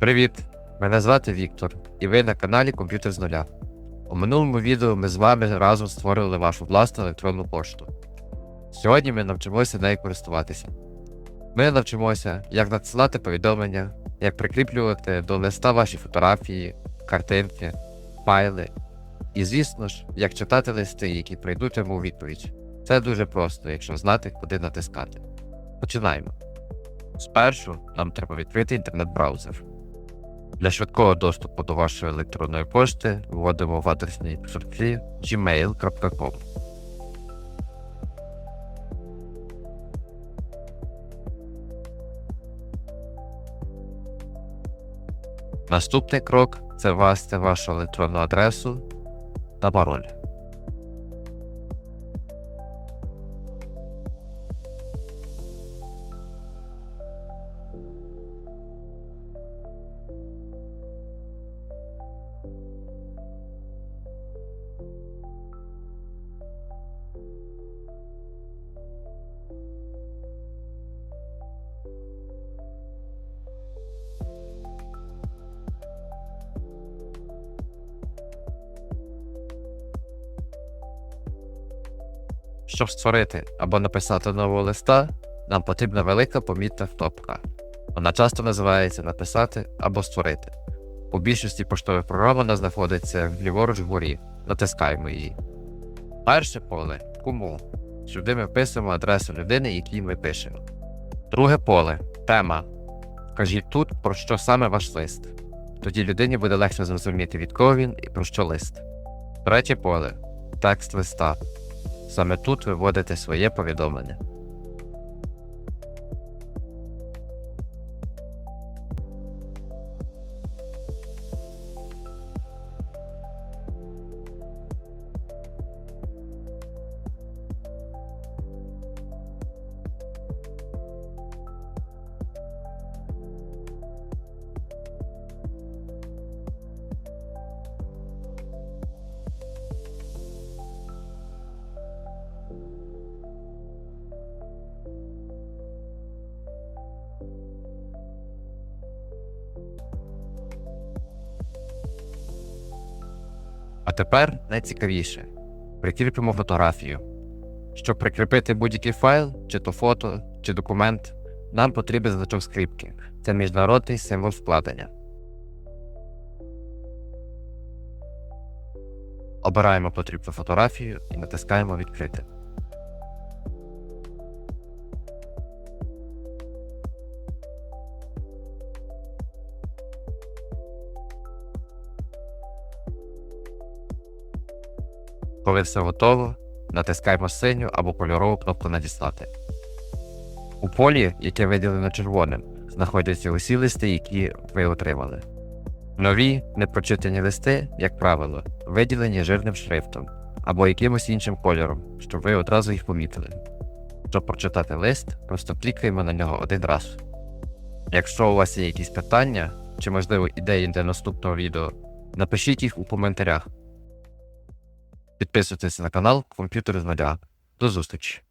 Привіт! Мене звати Віктор, і ви на каналі Комп'ютер з нуля. У минулому відео ми з вами разом створили вашу власну електронну пошту. Сьогодні ми навчимося нею користуватися. Ми навчимося, як надсилати повідомлення, як прикріплювати до листа ваші фотографії, картинки, файли. І, звісно ж, як читати листи, які прийдуть вам у відповідь. Це дуже просто, якщо знати, куди натискати. Починаємо. Спершу нам треба відкрити інтернет-браузер. Для швидкого доступу до вашої електронної пошти вводимо в адресній сорці gmail.com. Наступний крок це ввести вашу електронну адресу та пароль. Щоб створити або написати нового листа, нам потрібна велика помітна кнопка. Вона часто називається написати або створити. У більшості поштових програм вона знаходиться ліворуч вгорі. Натискаємо її. Перше поле кому. Сюди ми вписуємо адресу людини, якій ми пишемо. Друге поле тема. Кажіть тут, про що саме ваш лист. Тоді людині буде легше зрозуміти, від кого він і про що лист. Третє поле текст листа. Саме тут ви вводите своє повідомлення. Тепер найцікавіше. Прикріпимо фотографію. Щоб прикріпити будь-який файл, чи то фото, чи документ, нам потрібен значок скріпки. Це міжнародний символ вкладення. Обираємо потрібну фотографію і натискаємо Відкрити. Коли все готово, натискаємо синю або кольорову кнопку Надіслати. У полі, яке виділено червоним, знаходяться усі листи, які ви отримали. Нові непрочитані листи, як правило, виділені жирним шрифтом або якимось іншим кольором, щоб ви одразу їх помітили. Щоб прочитати лист, просто клікаємо на нього один раз. Якщо у вас є якісь питання чи, можливо, ідеї для наступного відео, напишіть їх у коментарях. Підписуйтесь на канал Комп'ютер з нуля. До зустрічі!